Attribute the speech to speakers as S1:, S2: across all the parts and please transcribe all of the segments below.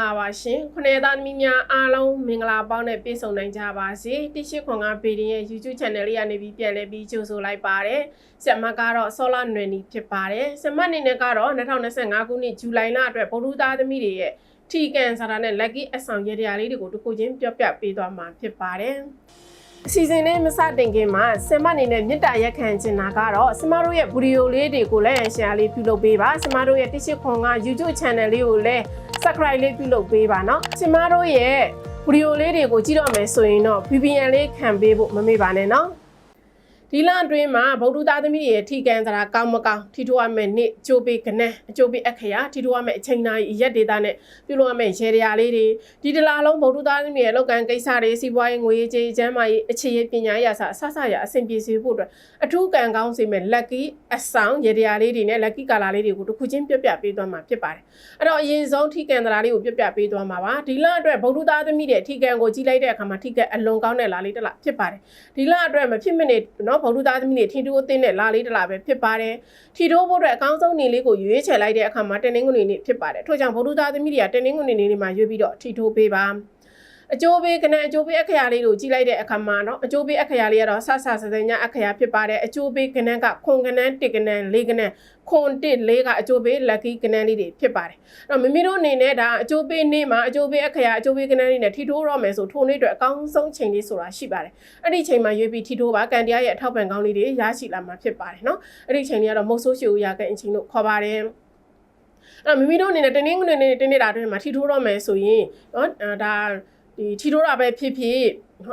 S1: လာပါရှင်ခုနှစ်သားသမီးများအားလုံးမင်္ဂလာပေါင်းနဲ့ပြည့်စုံနိုင်ကြပါစေတိရှိခွန်ကဗီဒီရဲ့ YouTube Channel လေးကနေပြီးပြန်လဲပြီးကြိုဆိုလိုက်ပါတယ်ဆင်မကတော့ဆောလာနွယ်နီဖြစ်ပါတယ်ဆင်မအနေနဲ့ကတော့2025ခုနှစ်ဇူလိုင်လအတွက်ဗုဒ္ဓသားသမီးတွေရဲ့ထီကန်စာတာနဲ့ lucky အဆောင်ရတရားလေးတွေကိုတစ်ခုချင်းပြောပြပေးသွားမှာဖြစ်ပါတယ်အစီအစဉ်လေးမစတင်ခင်မှာဆင်မအနေနဲ့မေတ္တာရက်ခံချင်တာကတော့ဆင်မတို့ရဲ့ဗီဒီယိုလေးတွေကိုလည်းရှယ်လေးပြုလုပ်ပေးပါဆင်မတို့ရဲ့တိရှိခွန်က YouTube Channel လေးကိုလည်း subscribe လေးပြုလုပ်ပေးပါနော်ကျမတို့ရဲ့ဗီဒီယိုလေးတွေကိုကြည့်တော့မယ်ဆိုရင်တော့ VPN လေးခံပေးဖို့မမေ့ပါနဲ့နော် ဒီလအတွင်းမှာဗုဒ္ဓသားသမီးတွေရဲ့ထီကန်စရာကောင်းမကောင်းထီထိုးရမယ်နေ့အကျိုးပေးကနန်းအကျိုးပေးအခရာထီထိုးရမယ်အချိန်တိုင်းရက်ဒေတာနဲ့ပြုလုပ်ရမယ်ရေတရာလေးတွေဒီတလားလုံးဗုဒ္ဓသားသမီးရဲ့လောက်ကန်ကိစ္စတွေစီးပွားရေးငွေရေးကြေးချမ်းမာရေးအခြေရေးပညာရေးအစအဆဆရအဆင်ပြေစေဖို့အတွက်အထူးကံကောင်းစေမယ် lucky အဆောင်ရေတရာလေးတွေနဲ့ lucky ကာလာလေးတွေကိုတစ်ခုချင်းပြပြပေးသွားမှာဖြစ်ပါတယ်အဲ့တော့အရင်ဆုံးထီကန်စရာလေးကိုပြပြပေးသွားမှာပါဒီလအတွက်ဗုဒ္ဓသားသမီးတွေထီကန်ကိုကြီးလိုက်တဲ့အခါမှာထီကန်အလွန်ကောင်းတဲ့လာလေးတစ်လားဖြစ်ပါတယ်ဒီလအတွက်မဖြစ်မနေနော်ဗုဒ္ဓသားသမီးတွေထီတိုးအသင်းတဲ့လာလေးတစ်လားပဲဖြစ်ပါတယ်ထီတိုးဖို့အတွက်အကောင်းဆုံးနေလေးကိုရွေးချယ်လိုက်တဲ့အခါမှာတင်းနှင်းငွေနေဖြစ်ပါတယ်ထို့ကြောင့်ဗုဒ္ဓသားသမီးတွေကတင်းနှင်းငွေနေနေမှာရွေးပြီးတော့ထီတိုးပေးပါ အကျိုးပေးကနအကျိုးပေးအခရာလေးကိုကြီးလိုက်တဲ့အခါမှာเนาะအကျိုးပေးအခရာလေးကတော့ဆဆဆစညအခရာဖြစ်ပါတယ်အကျိုးပေးကနကခွန်ကနတစ်ကနလေးကနခွန်တစ်လေးကအကျိုးပေး lucky ကနလေးတွေဖြစ်ပါတယ်အဲ့တော့မိမိတို့အနေနဲ့ဒါအကျိုးပေးနေ့မှာအကျိုးပေးအခရာအကျိုးပေးကနလေးနဲ့ထီထိုးတော့မယ်ဆိုထိုနေ့အတွက်အကောင်းဆုံးချိန်လေးဆိုတာရှိပါတယ်အဲ့ဒီချိန်မှာရွေးပြီးထီထိုးပါကန်တရားရဲ့အထောက်ပံ့ကောင်းလေးတွေရရှိလာမှာဖြစ်ပါတယ်เนาะအဲ့ဒီချိန်လေးကတော့မုတ်ဆိုးရှူရကအချိန်လို့ခေါ်ပါတယ် အဲ့မိမိတို့အနေနဲ့တင်းနှင်းငွေနေတင်းနေတာအတွင်းမှာထီထိုးတော့မယ်ဆိုရင်နော်ဒါ ဒီထီထိုးတာပဲဖြစ်ဖြစ်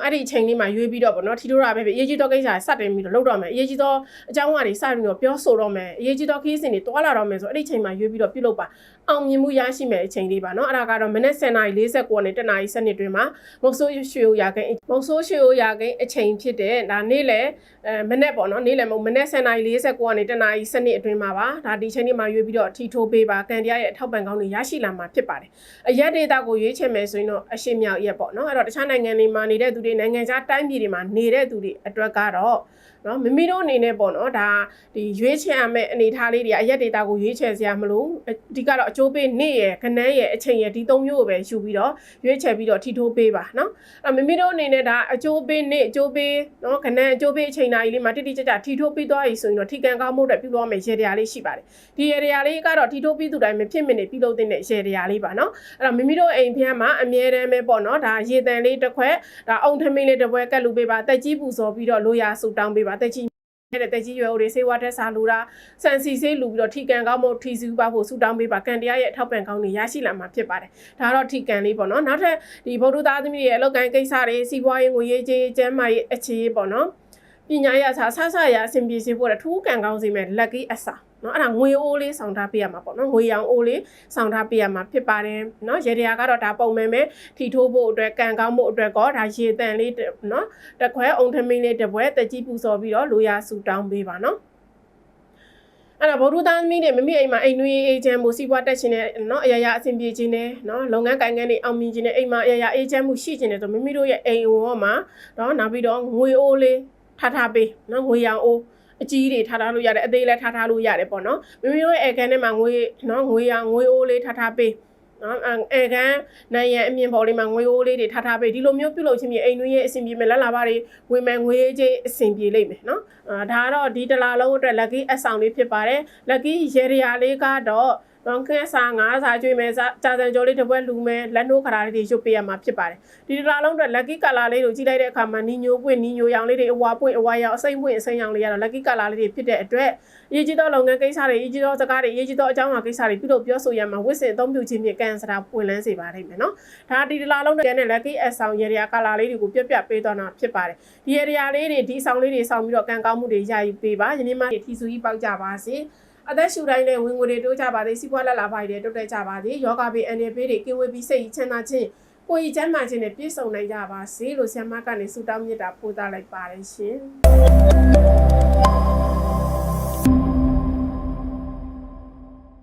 S1: အဲ့ဒီအချိန်လေးမှာရွေးပြီးတော့ဗောနော်ထီထိုးတာပဲဖြစ်အရေးကြီးသောကိစ္စစတင်ပြီးတော့လုပ်တော့မယ်အရေးကြီးသောအကြောင်းအရာတွေစပြီးတော့ပြောဆိုတော့မယ်အရေးကြီးသောခီးစဉ်တွေတွာလာတော့မယ်ဆိုအဲ့ဒီအချိန်မှာရွေးပြီးတော့ပြုလုပ်ပါအောင်မြင်မှုရရှိမယ်အချိန်လေးပါနော်အဲ့ဒါကတော့မနေ့10:49နဲ့10:00နာရီစနစ်တွင်မှာမုတ်ဆိုးရွှေရိုးရာကိန်းမုတ်ဆိုးရွှေရိုးရာကိန်းအချိန်ဖြစ်တဲ့ဒါနေ့လေအဲမနေ့ပေါ့နော်နေ့လေမဟုတ်မနေ့10:49ကနေ10:00နာရီစနစ်အတွင်းမှာပါဒါဒီချိန်လေးမှာရွေးပြီးတော့ထီထိုးပေးပါကန်တရားရဲ့အထောက်ပံ့ကောင်းတွေရရှိလာမှာဖြစ်ပါတယ်အရက်ဒေတာကိုရွေးချယ်မယ်ဆိုရင်တော့အရှိမြောက်ရက်ပေါ့နော်အဲ့တော့တခြားနိုင်ငံတွေမှာနေတဲ့သူတွေနိုင်ငံခြားတိုင်းပြည်တွေမှာနေတဲ့သူတွေအတွက်ကတော့နော်မိမိတို့အနေနဲ့ပေါ့နော်ဒါဒီရွေးချယ်ရမယ့်အနေအထားလေးတွေကအရက်ဒေတာကိုရွေးချယ်စရာမလိုအဓိကတော့အကျိုးပေးနေ့ရယ်ခနန်းရယ်အချိန်ရယ်ဒီသုံးမျိုးကိုပဲယူပြီးတော့ရွေးချယ်ပြီးတော့ထီထိုးပေးပါနော်အဲ့မိမိတို့အနေနဲ့ဒါအကျိုးပေးနေ့အကျိုးပေးနော်ခနန်းအကျိုးပေးအချိန်တိုင်းလေးမှာတိတိကျကျထီထိုးပြီးသွားပြီဆိုရင်တော့ထီကန်ကောင်းမှုတွေပြုလုပ်ရမယ့်ရေတရားလေးရှိပါတယ်ဒီရေတရားလေးကတော့ထီထိုးပြီးသူတိုင်းမဖြစ်မနေပြုလုပ်တဲ့ရေတရားလေးပါနော်အဲ့တော့မိမိတို့အိမ်ဖျက်မှာအမြဲတမ်းပဲပေါ့နော်ဒါရေတန်လေးတစ်ခွက်ဒါအုံထမင်းလေးတစ်ပွဲကတ်လူပေးပါတက်ကြီးပူဇော်ပြီးတော့လိုရာဆူတောင်းပေးပါတက်ကြီးတဲ့တက်ကြီးရွယ်အိုတွေဆေးဝါးတက်စာလူတာစံစီဆေးလူပြီးတော့ထီကန်ကောင်းမှုထီစုပါဖို့ဆူတောင်းပေးပါကန်တရားရဲ့အထောက်ပံ့ကောင်းတွေရရှိလာမှာဖြစ်ပါတယ်ဒါကတော့ထီကန်လေးပေါ့နော်နောက်ထပ်ဒီဗုဒ္ဓသားသမီးတွေရဲ့အလုပ်ကိုင်းကိစ္စတွေစီးပွားရေးငွေရေးကြေးကျန်းမာရေးအခြေရေးပေါ့နော်ပညာရေးအစားဆဆရအဆင်ပြေစေဖို့ထူးကန်ကောင်းစေမဲ့ lucky အစား နော်အဲ့ဒါငွေအိုးလေးဆောင်ထားပေးရမှာပေါ့နော်ငွေရောင်အိုးလေးဆောင်ထားပေးရမှာဖြစ်ပါတယ်နော်ရေတရာကတော့ဒါပုံမှန်ပဲထီထိုးဖို့အတွက်ကန်ကောင်းဖို့အတွက်ကောဒါရေတန်လေးနော်တခွဲအုံထမင်းလေးတစ်ပွဲတက်ကြီးပူဇော်ပြီးတော့လိုရာဆူတောင်းပေးပါနော်အဲ့တော့ဗုဒ္ဓသားသမီးတွေမမိအိမ်မှာအိမ်နွေးအေးချမ်းမှုစီးပွားတက်ခြင်းနဲ့เนาะအရာရာအဆင်ပြေခြင်းနဲ့เนาะလုပ်ငန်းကိုင်ငန်းတွေအောင်မြင်ခြင်းနဲ့အိမ်မှာအရာရာအေးချမ်းမှုရှိခြင်းနဲ့ဆိုမိမိတို့ရဲ့အိမ်ဝေါ်မှာเนาะနောက်ပြီးတော့ငွေအိုးလေးထားထားပေးเนาะငွေရောင်အိုး အကြီးတွေထားထားလို့ရတယ်အသေးလည်းထားထားလို့ရတယ်ပေါ့နော်မိမိတို့ရဲ့အဲကန်ထဲမှာငွေနော်ငွေရငွေအိုးလေးထားထားပေးနော်အဲကန်နိုင်ရန်အမြင်ပေါ်လေးမှာငွေအိုးလေးတွေထားထားပေးဒီလိုမျိုးပြုလုပ်ခြင်းဖြင့်အိမ်တွင်းရဲ့အဆင်ပြေမဲ့လက်လာပါတွေဝင်မဲ့ငွေကြေးအဆင်ပြေလိမ့်မယ်နော်အာဒါကတော့ဒီတလားလုံးအတွက် lucky အဆောင်လေးဖြစ်ပါတယ် lucky ရေရရာလေးကတော့ တော့ကဲစာငါးစာကျွေးမယ်စာကြာစံကြောလေးတစ်ပွဲလူမယ်လက်နှိုးခရာလေးတွေရုပ်ပေးရမှာဖြစ်ပါတယ်ဒီတလားလုံးအတွက် lucky color လေးကိုကြည့်လိုက်တဲ့အခါမှာနီညိုပွင့်နီညိုရောင်လေးတွေအဝါပွင့်အဝါရောင်အစိမ့်ပွင့်အစိမ့်ရောင်လေးရတော့ lucky color လေးတွေဖြစ်တဲ့အတွက်အရေးကြီးသောလုပ်ငန်းကိစ္စတွေအရေးကြီးသောစကားတွေအရေးကြီးသောအကြောင်းအရာကိစ္စတွေပြုလုပ်ပြောဆိုရမှာဝစ်စင်အသုံးပြုခြင်းဖြင့်ကံစရာပွင့်လန်းစေပါလိမ့်မယ်နော်ဒါဒီတလားလုံးနဲ့ lucky အဆောင်ရေရာ color လေးတွေကိုပြပြပေးတော့တာဖြစ်ပါတယ်ဒီရေရာလေးတွေဒီအဆောင်လေးတွေဆောင်ပြီးတော့ကံကောင်းမှုတွေရယူပေးပါယနေ့မှထီဆူကြီးပေါက်ကြပါစေ အသက်ရှူတိုင်းနဲ့ဝင်ငွေတွေတိုးကြပါသေးစီးပွားလက်လာဖိုက်တွေတိုးတက်ကြပါသေးယောဂဘေးအန်ဒီဘေးတွေကင်းဝေးပြီးစိတ်ချမ်းသာခြင်းကိုယ်ကြီးကျန်းမာခြင်းနဲ့ပြည့်စုံနိုင်ကြပါစေလို့ဆရာမကနေဆုတောင်းမြတ်တာပို့သလိုက်ပါတယ်ရှင်